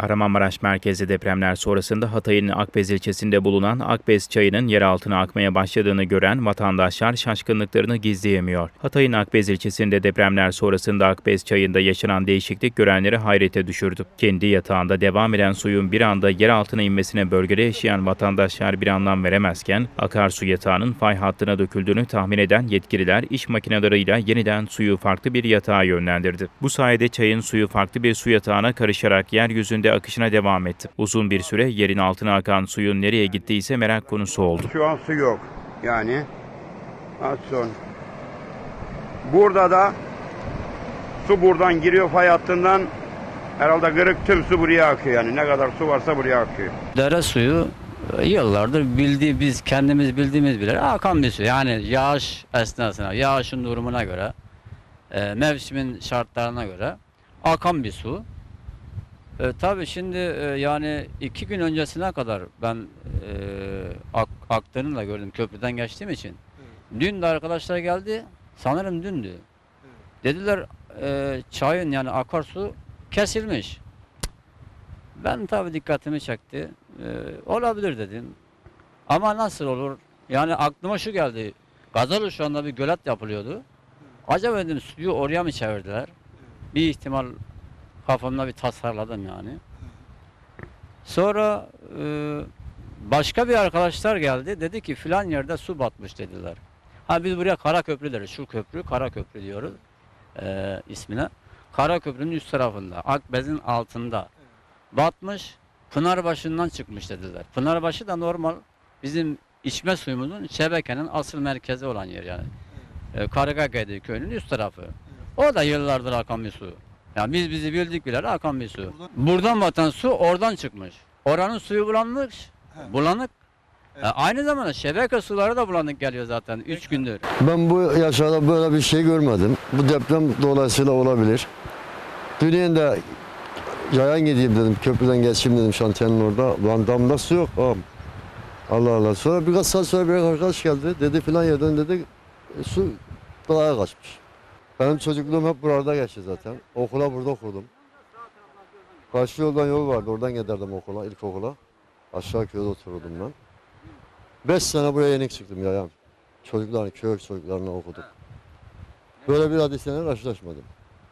Kahramanmaraş merkezli depremler sonrasında Hatay'ın Akbez ilçesinde bulunan Akbez çayının yer altına akmaya başladığını gören vatandaşlar şaşkınlıklarını gizleyemiyor. Hatay'ın Akbez ilçesinde depremler sonrasında Akbez çayında yaşanan değişiklik görenleri hayrete düşürdü. Kendi yatağında devam eden suyun bir anda yer altına inmesine bölgede yaşayan vatandaşlar bir anlam veremezken akarsu yatağının fay hattına döküldüğünü tahmin eden yetkililer iş makineleriyle yeniden suyu farklı bir yatağa yönlendirdi. Bu sayede çayın suyu farklı bir su yatağına karışarak yeryüzünde akışına devam etti. Uzun bir süre yerin altına akan suyun nereye gittiyse merak konusu oldu. Şu an su yok. Yani az sonra. Burada da su buradan giriyor fay hattından herhalde kırık tüm su buraya akıyor yani. Ne kadar su varsa buraya akıyor. Dere suyu e, yıllardır bildiği biz kendimiz bildiğimiz bile akan bir su. Yani yağış esnasına, yağışın durumuna göre, e, mevsimin şartlarına göre akan bir su. E, tabii şimdi e, yani iki gün öncesine kadar ben e, ak, aktığını da gördüm köprüden geçtiğim için. Dün de arkadaşlar geldi, sanırım dündü. Dediler e, çayın yani akarsu kesilmiş. Ben tabii dikkatimi çekti. Ee, olabilir dedim. Ama nasıl olur? Yani aklıma şu geldi. Gazalı şu anda bir gölet yapılıyordu. Acaba dedim suyu oraya mı çevirdiler? Bir ihtimal kafamda bir tasarladım yani. Sonra e, başka bir arkadaşlar geldi. Dedi ki filan yerde su batmış dediler. Ha biz buraya Kara Köprü deriz. Şu köprü Kara Köprü diyoruz e, ismine. Kara Köprü'nün üst tarafında. Akbez'in altında. Batmış. Pınarbaşı'ndan çıkmış dediler. Pınarbaşı da normal bizim içme suyumuzun şebekenin asıl merkezi olan yer yani. E, Karagagaydı köyünün üst tarafı. O da yıllardır akan bir su. Yani biz bizi bildik bileli akan bir su. Buradan batan su oradan çıkmış. Oranın suyu bulanmış. Bulanık. E, aynı zamanda şebeke suları da bulanık geliyor zaten 3 gündür. Ben bu yaşlarda böyle bir şey görmedim. Bu deprem dolayısıyla olabilir. Dün de yayan gideyim dedim. Köprüden geçeyim dedim şantiyenin orada. Lan damda su yok. Ağam. Allah Allah. Sonra birkaç saat sonra bir arkadaş geldi. Dedi filan yerden dedi su dağa kaçmış. Benim çocukluğum hep burada geçti zaten. Okula burada okudum. Karşı yoldan yol vardı. Oradan giderdim okula, ilkokula. Aşağı köyde otururdum ben. Beş sene buraya yenik çıktım yayan. Çocuklarını, köy çocuklarına okuduk. Böyle bir hadiseyle karşılaşmadım.